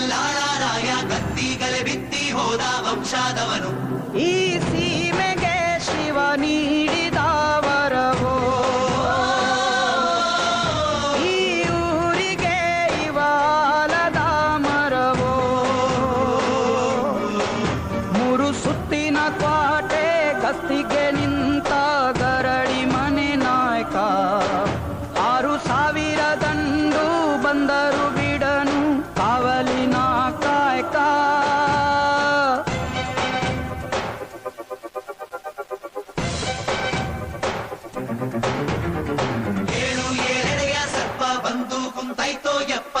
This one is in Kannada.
ಕಲ್ಲಾಳರಾಯ ಕತ್ತಿ ಕಲೆ ಬಿತ್ತಿ ಹೋದ ವಂಶಾದವನು. ಈ ಸೀಮೆಗೆ ಶಿವ ನೀಡಿದ ವರವೋ ಈ ಊರಿಗೆ ಇವಾಲದ ಮರವೋ ಮೂರು ಸುತ್ತಿನ ಕ್ವಾಟೆ ಕಸ್ತಿಗೆ ನಿಂತ ಗರಡಿ ಮನೆ ನಾಯಕ. ಆರು ಸಾವಿರ ಗಂಡು ಬಂದರು ಏಳು ಏಳೆಡೆಯ ಸರ್ಪ ಬಂದು ಕುಂತಾಯ್ತೋ ಯಪ್ಪ.